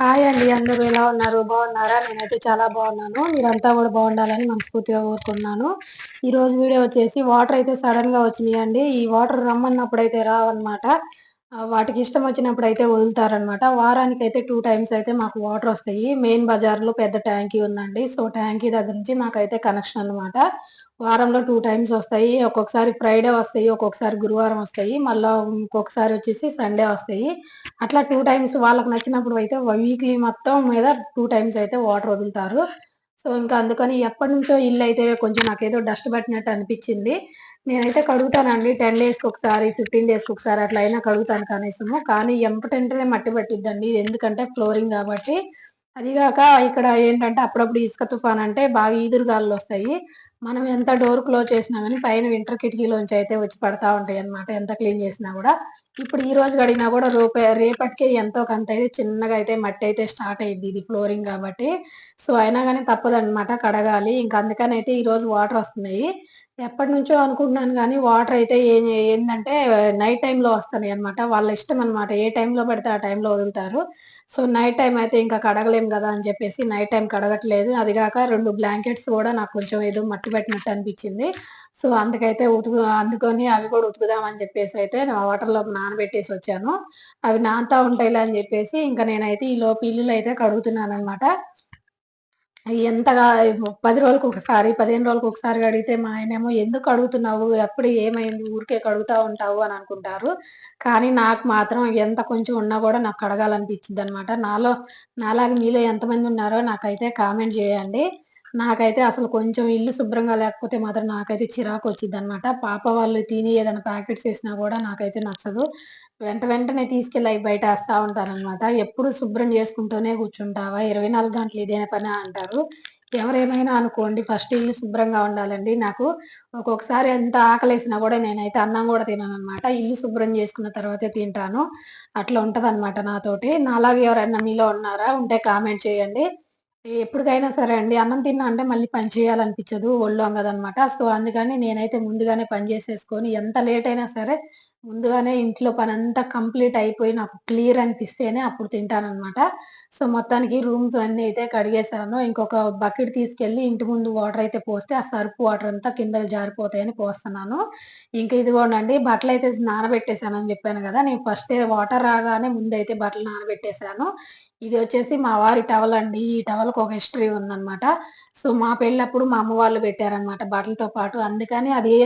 Hi అండి అందరూ ఎలా ఉన్నారు? బాగున్నారా? నేనైతే చాలా బాగున్నాను. మీరంతా కూడా బాగుండాలని మనస్ఫూర్తిగా కోరుకున్నాను ఈ రోజు వీడియో వచ్చేసి వాటర్ అయితే సడన్గా వచ్చినాయి అండి. ఈ వాటర్ రమ్మన్నప్పుడు అయితే రావన్నమాట వాటికి ఇష్టం వచ్చినప్పుడు అయితే వదులుతారనమాట వారానికి అయితే టూ టైమ్స్ అయితే మాకు వాటర్ వస్తాయి. మెయిన్ బజార్లో పెద్ద ట్యాంకీ ఉందండి. సో ట్యాంకీ దగ్గర నుంచి మాకైతే కనెక్షన్ అనమాట వారంలో టూ టైమ్స్ వస్తాయి. ఒక్కొక్కసారి ఫ్రైడే వస్తాయి ఒక్కొక్కసారి గురువారం వస్తాయి. మళ్ళీ ఇంకొకసారి వచ్చేసి సండే వస్తాయి. అట్లా టూ టైమ్స్ వాళ్ళకి నచ్చినప్పుడు అయితే వీక్లీ మొత్తం మీద టూ టైమ్స్ అయితే వాటర్ వదులుతారు. సో ఇంకా అందుకని ఎప్పటి నుంచో ఇల్లు అయితే కొంచెం నాకేదో డస్ట్ పట్టినట్టు అనిపించింది. నేనైతే కడుగుతానండి. టెన్ డేస్కి ఒకసారి ఫిఫ్టీన్ డేస్కి ఒకసారి అట్లా అయినా కడుగుతాను కనీసము. కానీ ఎంపటంటేనే మట్టి పట్టిద్దండి. ఇది ఎందుకంటే ఫ్లోరింగ్ కాబట్టి. అదిగాక ఇక్కడ ఏంటంటే అప్పుడప్పుడు ఇసుక తుఫాన్ అంటే బాగా ఈదురుగాలు వస్తాయి. మనం ఎంత డోర్ క్లోజ్ చేసినా కానీ పైన వింటర్ కిటికీలోంచి అయితే వచ్చి పడతా ఉంటాయి అనమాట ఎంత క్లీన్ చేసినా కూడా. ఇప్పుడు ఈ రోజు గడినా కూడా రూపే రేపటికే ఎంతో కొంత అయితే చిన్నగా అయితే మట్టి అయితే స్టార్ట్ అయ్యింది ఇది ఫ్లోరింగ్ కాబట్టి. సో అయినా కానీ తప్పదనమాట కడగాలి. ఇంకా అందుకని అయితే ఈ రోజు వాటర్ వస్తున్నాయి. ఎప్పటి నుంచో అనుకుంటున్నాను కానీ వాటర్ అయితే ఏం ఏంటంటే నైట్ టైంలో వస్తున్నాయి అనమాట వాళ్ళ ఇష్టం అనమాట ఏ టైంలో పడితే ఆ టైంలో వదులుతారు. సో నైట్ టైం అయితే ఇంకా కడగలేం కదా అని చెప్పేసి నైట్ టైం కడగట్లేదు. అది కాక రెండు బ్లాంకెట్స్ కూడా నాకు కొంచెం ఏదో మట్టి పెట్టినట్టు అనిపించింది. సో అందుకైతే ఉతుకు అందుకొని అవి కూడా ఉతుకుదామని చెప్పేసి అయితే వాటర్లో నానబెట్టేసి వచ్చాను. అవి నాంతా ఉంటాయిలే అని చెప్పేసి ఇంకా నేనైతే ఈ లోపు ఇల్లులు అయితే కడుగుతున్నాను అనమాట ఎంతగా పది రోజులకు ఒకసారి పదిహేను రోజులకు ఒకసారి కడిగితే మా ఆయనేమో ఎందుకు అడుగుతున్నావు? ఎప్పుడు ఏమైంది? ఊరికే కడుగుతా ఉంటావు అని అనుకుంటారు. కానీ నాకు మాత్రం ఎంత కొంచెం ఉన్నా కూడా నాకు కడగాలనిపించింది అనమాట నాలో నాలాగా మీలో ఎంతమంది ఉన్నారో నాకైతే కామెంట్ చేయండి. నాకైతే అసలు కొంచెం ఇల్లు శుభ్రంగా లేకపోతే మాత్రం నాకైతే చిరాకు వచ్చింది అనమాట పాప వాళ్ళు తిని ఏదైనా ప్యాకెట్స్ వేసినా కూడా నాకైతే నచ్చదు. వెంట వెంటనే తీసుకెళ్ళి అవి బయట వేస్తా ఉంటానన్నమాట. ఎప్పుడు శుభ్రం చేసుకుంటూనే కూర్చుంటావా? ఇరవై నాలుగు గంటలు ఇదే పని అంటారు. ఎవరేమైనా అనుకోండి ఫస్ట్ ఇల్లు శుభ్రంగా ఉండాలండి. నాకు ఒక్కొక్కసారి ఎంత ఆకలేసినా కూడా నేనైతే అన్నం కూడా తినను అనమాట ఇల్లు శుభ్రం చేసుకున్న తర్వాతే తింటాను. అట్లా ఉంటది అనమాట నాతోటి. నాలాగే ఎవరైనా మీలో ఉన్నారా? ఉంటే కామెంట్ చేయండి. ఎప్పటికైనా సరే అండి. అన్నం తిన్నా అంటే మళ్ళీ పని చేయాలనిపించదు ఒళ్ళు అంగదనమాట సో అందుకని నేనైతే ముందుగానే పని చేసేసుకొని ఎంత లేట్ అయినా సరే ముందుగానే ఇంట్లో పని అంతా కంప్లీట్ అయిపోయి నాకు క్లియర్ అనిపిస్తేనే అప్పుడు తింటానమాట సో మొత్తానికి రూమ్స్ అన్ని అయితే కడిగేసాను ఇంకొక బకెట్ తీసుకెళ్ళి ఇంటి ముందు వాటర్ అయితే పోస్తే ఆ సరుపు వాటర్ అంతా కింద జారిపోతాయని పోస్తున్నాను. ఇంకా ఇదిగోండి బట్టలు అయితే నానబెట్టేశాను అని చెప్పాను కదా నేను ఫస్ట్ వాటర్ రాగానే ముందు అయితే బట్టలు నానబెట్టేశాను. ఇది వచ్చేసి మా వారి టవల్ అండి. ఈ టవల్కి ఒక హిస్టరీ ఉందన్నమాట. సో మా పెళ్ళప్పుడు మా అమ్మ వాళ్ళు పెట్టారనమాట బట్టలతో పాటు. అందుకని అది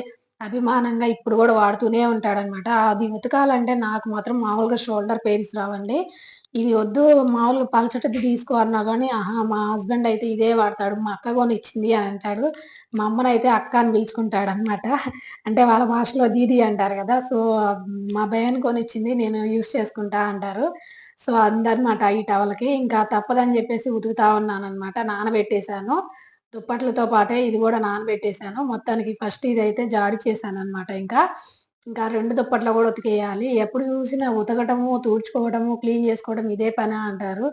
అభిమానంగా ఇప్పుడు కూడా వాడుతూనే ఉంటాడనమాట. అది ఉతకాలంటే నాకు మాత్రం మామూలుగా షోల్డర్ పెయిన్స్ రావండి. ఇది వద్దు మామూలుగా పలచటిది తీసుకో అన్నా కానీ ఆహా మా హస్బెండ్ అయితే ఇదే వాడతాడు మా అక్క కొని ఇచ్చింది అని అంటాడు. మా అమ్మనైతే అయితే అక్క అని పిలుచుకుంటాడు అనమాట అంటే వాళ్ళ భాషలో దీది అంటారు కదా సో మా భయాన్ని కొని ఇచ్చింది నేను యూస్ చేసుకుంటా అంటారు. సో అందనమాట ఈ టవల్కి. ఇంకా తప్పదని చెప్పేసి ఉతుకుతా ఉన్నాను అనమాట నానబెట్టేశాను. దుప్పట్లతో పాటే ఇది కూడా నానబెట్టేశాను. మొత్తానికి ఫస్ట్ ఇది అయితే జాడి చేశాను అనమాట ఇంకా. ఇంకా రెండు దుప్పట్లు కూడా ఉతికేయాలి. ఎప్పుడు చూసినా ఉతకటము తూడ్చుకోవడము క్లీన్ చేసుకోవడం ఇదే పని అంటారు.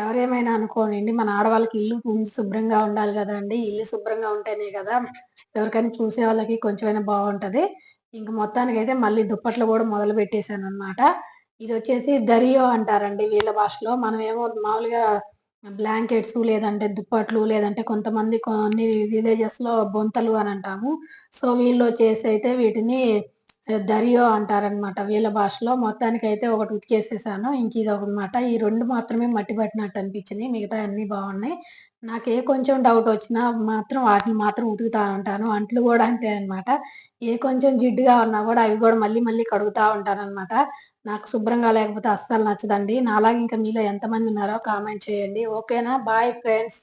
ఎవరేమైనా అనుకోనండి మన ఆడవాళ్ళకి ఇల్లు శుభ్రంగా ఉండాలి కదండి ఇల్లు శుభ్రంగా ఉంటేనే కదా ఎవరికైనా చూసే వాళ్ళకి కొంచెమైనా బాగుంటది. ఇంక మొత్తానికి అయితే మళ్ళీ దుప్పట్లు కూడా మొదలు పెట్టేశాను అనమాట ఇది వచ్చేసి దరియో అంటారండి వీళ్ళ భాషలో. మనం ఏమో మామూలుగా బ్లాంకెట్స్ లేదంటే దుప్పట్లు లేదంటే కొంతమంది కొన్ని విలేజెస్లో బొంతలు అని అంటాము. సో వీళ్ళు వచ్చేసి అయితే వీటిని దరియో అంటారనమాట వీళ్ళ భాషలో మొత్తానికి అయితే ఒకటి ఉతికేసేసాను. ఇంక ఇది ఒకనమాట ఈ రెండు మాత్రమే మట్టి పట్టినట్టు అనిపించినాయి మిగతా అన్ని బాగున్నాయి. నాకు ఏ కొంచెం డౌట్ వచ్చినా మాత్రం వాటిని మాత్రం ఉతుకుతా ఉంటాను. అంట్లు కూడా అంతే అనమాట ఏ కొంచెం జిడ్డుగా ఉన్నా కూడా అవి కూడా మళ్ళీ మళ్ళీ కడుగుతా ఉంటాను అనమాట నాకు శుభ్రంగా లేకపోతే అస్సలు నచ్చదండి. నాలాగా ఇంకా మీలో ఎంతమంది ఉన్నారో కామెంట్ చేయండి. ఓకేనా? Bye friends.